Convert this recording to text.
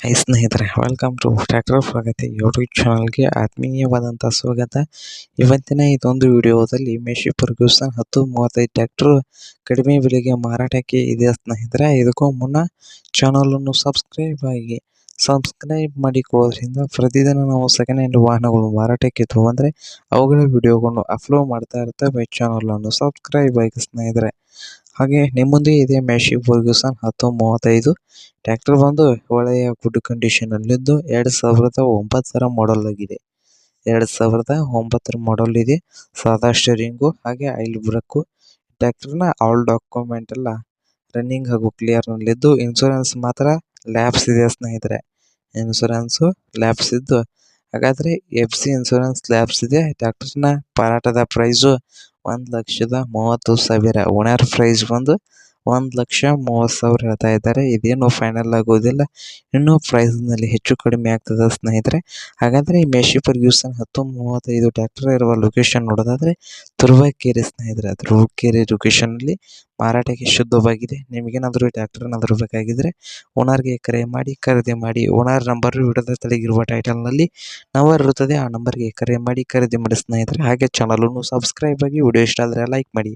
High ಸ್ನೇಹಿತರೆ welcome to tractor Pragati YouTube ಚಾನಲ್ಗೆ ಆತ್ಮೀಯವಾದಂಥ ಸ್ವಾಗತ. ಇವತ್ತಿನ ಇದೊಂದು ವಿಡಿಯೋದಲ್ಲಿ ಮೇಷಿ ಫರ್ಗ್ಯೂಸನ್ ಹತ್ತು ಮೂವತ್ತೈದು ಟ್ರ್ಯಾಕ್ಟರ್ ಕಡಿಮೆ ಬೆಲೆಗೆ ಮಾರಾಟಕ್ಕೆ ಇದೆ ಸ್ನೇಹಿತರೆ. ಇದಕ್ಕೂ ಮುನ್ನ ಚಾನಲನ್ನು ಸಬ್ಸ್ಕ್ರೈಬ್ ಆಗಿ ಸಬ್ಸ್ಕ್ರೈಬ್ ಮಾಡಿಕೊಳ್ಳೋದ್ರಿಂದ ಪ್ರತಿದಿನ ನಾವು ಸೆಕೆಂಡ್ ಹ್ಯಾಂಡ್ ವಾಹನಗಳು ಮಾರಾಟಕ್ಕೆ ತಗೊಂಡ್ರೆ ಅವುಗಳ ವಿಡಿಯೋಗಳನ್ನು ಅಪ್ಲೋಡ್ ಮಾಡ್ತಾ ಇರ್ತವೆ. ಚಾನಲನ್ನು ಸಬ್ಸ್ಕ್ರೈಬ್ ಆಗಿ ಸ್ನೇಹಿತರೆ. ಹಾಗೆ ನಿಮ್ಮುಂದೆ ಇದೆ ಮೆಶಿ ಫರ್ಗ್ಯೂಸನ್ ಹತ್ತು ಮೂವತ್ತೈದು ಟ್ರ್ಯಾಕ್ಟರ್ ಬಂದು ಒಳ್ಳೆಯ ಗುಡ್ ಕಂಡೀಷನ್ ಅಲ್ಲಿದ್ದು ಎರಡು ಸಾವಿರದ ಒಂಬತ್ತರ ಮಾಡೆಲ್ ಆಗಿದೆ. ಎರಡು ಸಾವಿರದ ಒಂಬತ್ತರ ಮಾಡೆಲ್ ಇದೆ. ಸಾದಾ ಸ್ಟೇರಿಂಗು ಹಾಗೆ ಐಲ್ ಬ್ರೇಕು ಟ್ರ್ಯಾಕ್ಟರ್ನ ಆಲ್ ಡಾಕ್ಯುಮೆಂಟ್ ಎಲ್ಲ ರನ್ನಿಂಗ್ ಹಾಗೂ ಕ್ಲಿಯರ್ ನಲ್ಲಿದ್ದು ಇನ್ಸೂರೆನ್ಸ್ ಮಾತ್ರ ಲ್ಯಾಬ್ಸ್ ಇದೆ ಸ್ನೇಹಿತರೆ. ಇನ್ಶೂರೆನ್ಸ್ ಲ್ಯಾಬ್ಸ್ ಇದ್ದು ಹಾಗಾದ್ರೆ ಎಫ್ ಸಿ ಇನ್ಶೂರೆನ್ಸ್ ಲ್ಯಾಬ್ಸ್ ಇದೆ. ಟ್ರ್ಯಾಕ್ಟರ್ನ ಮಾರಾಟದ ಪ್ರೈಸು ಒಂದು ಲಕ್ಷದ ಮೂವತ್ತು ಸಾವಿರ ಓನರ್ ಪ್ರೈಸ್ ಬಂದು ಒಂದು ಲಕ್ಷ ಮೂವತ್ತು ಸಾವಿರ ಹೇಳ್ತಾ ಇದ್ದಾರೆ. ಇದೇನು ಫೈನಲ್ ಆಗೋದಿಲ್ಲ. ಇನ್ನೂ ಪ್ರೈಸ್ನಲ್ಲಿ ಹೆಚ್ಚು ಕಡಿಮೆ ಆಗ್ತದೆ ಸ್ನೇಹಿತರೆ. ಹಾಗಾದರೆ ಈ ಮೇಶಿಪರ್ ಯೂಸನ್ ಹತ್ತು ಮೂವತ್ತೈದು ಟ್ಯಾಕ್ಟರ್ ಇರುವ ಲೊಕೇಶನ್ ನೋಡೋದಾದರೆ ಕೇರಿ ಸ್ನೇಹಿತರೆ. ತುರುವೇಕೆರೆ ಲೊಕೇಶನಲ್ಲಿ ಮಾರಾಟಕ್ಕೆ ಶುದ್ಧವಾಗಿದೆ. ನಿಮಗೇನಾದರೂ ಟ್ಯಾಕ್ಟರ್ನಾದರೂ ಬೇಕಾಗಿದ್ದರೆ ಓನರ್ಗೆ ಕರೆ ಮಾಡಿ, ಖರೀದಿ ಮಾಡಿ, ಓನರ್ ನಂಬರ್ ವಿಡಿಯೋದ ತಲೆಗಿರುವ ಟೈಟಲ್ನಲ್ಲಿ ನಂಬರ್ ಇರುತ್ತದೆ. ಆ ನಂಬರ್ಗೆ ಕರೆ ಮಾಡಿ, ಖರೀದಿ ಮಾಡಿ ಸ್ನೇಹಿತರೆ. ಹಾಗೆ ಚಾನಲನ್ನು ಸಬ್ಸ್ಕ್ರೈಬ್ ಆಗಿ ವಿಡಿಯೋ ಇಷ್ಟ ಆದರೆ ಲೈಕ್ ಮಾಡಿ.